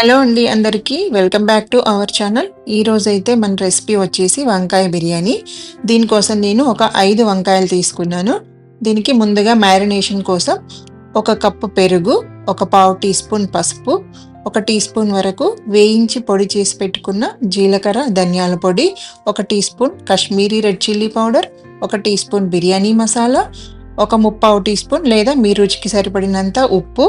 Hello అండి అందరికీ. Welcome back to our channel. ఈ రోజు అయితే మన రెసిపీ వచ్చేసి వంకాయ బిర్యానీ. దీనికోసం నేను ఒక ఐదు వంకాయలు తీసుకున్నాను. దీనికి ముందుగా మ్యారినేషన్ కోసం ఒక కప్పు పెరుగు ఒక పావు టీ స్పూన్ పసుపు ఒక టీ స్పూన్ వరకు వేయించి పొడి చేసి పెట్టుకున్న జీలకర్ర ధనియాల పొడి ఒక teaspoon Kashmiri red chilli powder ఒక టీ స్పూన్ బిర్యానీ మసాలా ఒక ముప్పావు టీ స్పూన్ లేదా మీ రుచికి సరిపడినంత ఉప్పు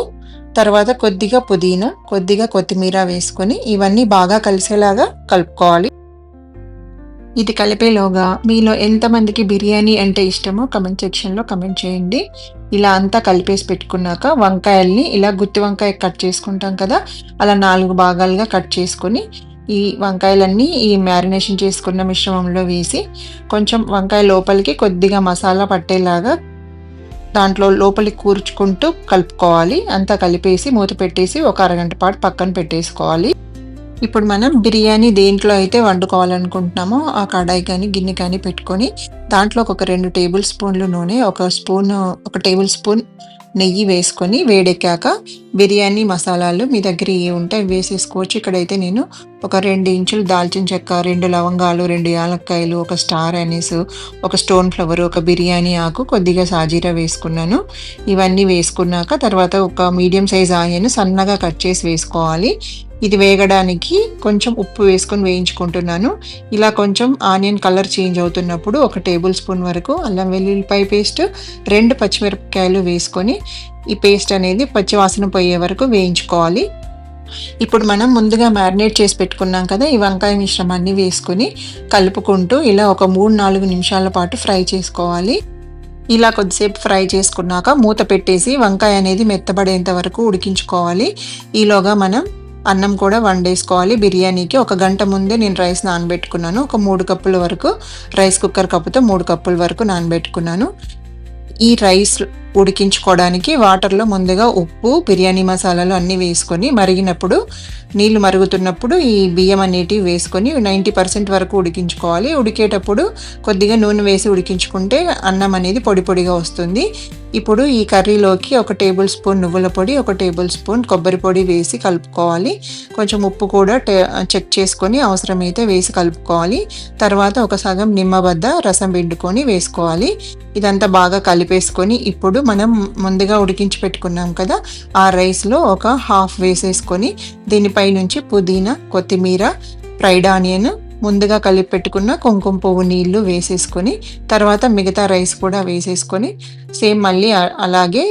తర్వాత కొద్దిగా పుదీనా కొద్దిగా కొత్తిమీర వేసుకొని ఇవన్నీ బాగా కలిసేలాగా కలుపుకోవాలి. ఇది కలిపేలోగా మీలో ఎంతమందికి బిర్యానీ అంటే ఇష్టమో కమెంట్ సెక్షన్లో కమెంట్ చేయండి. ఇలా అంతా కలిపేసి పెట్టుకున్నాక వంకాయల్ని ఇలా గుత్తి వంకాయ కట్ చేసుకుంటాం కదా అలా నాలుగు భాగాలుగా కట్ చేసుకొని ఈ వంకాయలన్నీ ఈ మ్యారినేషన్ చేసుకున్న మిశ్రమంలో వేసి కొంచెం వంకాయ లోపలికి కొద్దిగా మసాలా పట్టేలాగా దాంట్లో లోపలికి కూర్చుకుంటూ కలుపుకోవాలి. అంతా కలిపేసి మూత పెట్టేసి ఒక అరగంట పాటు పక్కన పెట్టేసుకోవాలి. ఇప్పుడు మనం బిర్యానీ దేంట్లో అయితే వండుకోవాలనుకుంటున్నామో ఆ కడాయి కానీ గిన్నె కానీ పెట్టుకొని దాంట్లో ఒక రెండు టేబుల్ స్పూన్లు నూనె ఒక స్పూన్ ఒక టేబుల్ స్పూన్ నెయ్యి వేసుకొని వేడెక్కాక బిర్యానీ మసాలాలు మీ దగ్గర ఏ ఉంటే వేసేసుకోవచ్చు. ఇక్కడైతే నేను ఒక రెండు ఇంచులు దాల్చిన చెక్క రెండు లవంగాలు రెండు యాలక్కాయలు ఒక స్టార్ అనీస్ ఒక స్టోన్ ఫ్లవర్ ఒక బిర్యానీ ఆకు కొద్దిగా సాజీరా వేసుకున్నాను. ఇవన్నీ వేసుకున్నాక తర్వాత ఒక మీడియం సైజ్ ఆనియన్ సన్నగా కట్ చేసి వేసుకోవాలి. ఇది వేగడానికి కొంచెం ఉప్పు వేసుకొని వేయించుకుంటున్నాను. ఇలా కొంచెం ఆనియన్ కలర్ చేంజ్ అవుతున్నప్పుడు ఒక టేబుల్ స్పూన్ వరకు అల్లం వెల్లుల్లిపాయ పేస్ట్ రెండు పచ్చిమిరపకాయలు వేసుకొని ఈ పేస్ట్ అనేది పచ్చివాసన పోయే వరకు వేయించుకోవాలి. ఇప్పుడు మనం ముందుగా మ్యారినేట్ చేసి పెట్టుకున్నాం కదా ఈ వంకాయ మిశ్రమాన్ని వేసుకొని కలుపుకుంటూ ఇలా ఒక మూడు నాలుగు నిమిషాల పాటు ఫ్రై చేసుకోవాలి. ఇలా కొద్దిసేపు ఫ్రై చేసుకున్నాక మూత పెట్టేసి వంకాయ అనేది మెత్తబడేంత వరకు ఉడికించుకోవాలి. ఈలోగా మనం అన్నం కూడా వండేసుకోవాలి. బిర్యానీకి ఒక గంట ముందే నేను రైస్ నానబెట్టుకున్నాను. ఒక మూడు కప్పుల వరకు రైస్ కుక్కర్ కప్పుతో మూడు కప్పుల వరకు నానబెట్టుకున్నాను. ఈ రైస్ ఉడికించుకోవడానికి వాటర్లో ముందుగా ఉప్పు బిర్యానీ మసాలాలు అన్నీ వేసుకొని మరిగినప్పుడు నీళ్ళు మరుగుతున్నప్పుడు ఈ బియ్యం అనేటివి వేసుకొని నైంటీ పర్సెంట్ వరకు ఉడికించుకోవాలి. ఉడికేటప్పుడు కొద్దిగా నూనె వేసి ఉడికించుకుంటే అన్నం అనేది పొడి పొడిగా వస్తుంది. ఇప్పుడు ఈ కర్రీలోకి ఒక టేబుల్ స్పూన్ నువ్వుల పొడి ఒక టేబుల్ స్పూన్ కొబ్బరి పొడి వేసి కలుపుకోవాలి. కొంచెం ఉప్పు కూడా చెక్ చేసుకొని అవసరమైతే వేసి కలుపుకోవాలి. తర్వాత ఒక సగం నిమ్మబద్ద రసం పిండుకొని వేసుకోవాలి. ఇదంతా బాగా కలిపేసుకొని ఇప్పుడు మనం ముందుగా ఉడికించి పెట్టుకున్నాం కదా ఆ రైస్లో ఒక హాఫ్ వేసేసుకొని దీనిపై నుంచి పుదీనా కొత్తిమీర ఫ్రైడ్ ఆనియన్ ముందుగా కలిపి పెట్టుకున్న కుంకుమ పువ్వు నీళ్ళు వేసేసుకొని తర్వాత మిగతా రైస్ కూడా వేసేసుకొని సేమ్ మళ్ళీ అలాగే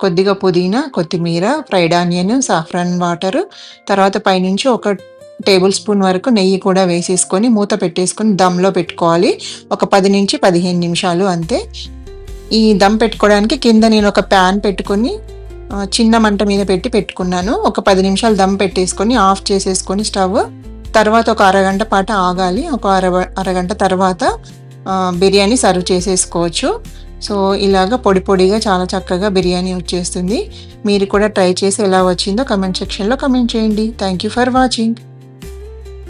కొద్దిగా పుదీనా కొత్తిమీర ఫ్రైడ్ ఆనియన్ సాఫ్రాన్ వాటర్ తర్వాత పైనుంచి ఒక టేబుల్ స్పూన్ వరకు నెయ్యి కూడా వేసేసుకొని మూత పెట్టేసుకొని దమ్లో పెట్టుకోవాలి. ఒక పది నుంచి పదిహేను నిమిషాలు అంతే. ఈ దమ్ పెట్టుకోవడానికి కింద నేను ఒక ప్యాన్ పెట్టుకొని చిన్న మంట మీద పెట్టి పెట్టుకున్నాను. ఒక పది నిమిషాలు దమ్ పెట్టేసుకొని ఆఫ్ చేసేసుకొని స్టవ్. తర్వాత ఒక అరగంట పాటు ఆగాలి. ఒక అర అరగంట తర్వాత బిర్యానీ సర్వ్ చేసేసుకోవచ్చు. సో ఇలాగ పొడి పొడిగా చాలా చక్కగా బిర్యానీ వచ్చేస్తుంది. మీరు కూడా ట్రై చేసి ఎలా వచ్చిందో కమెంట్ సెక్షన్లో కమెంట్ చేయండి. Thank you for watching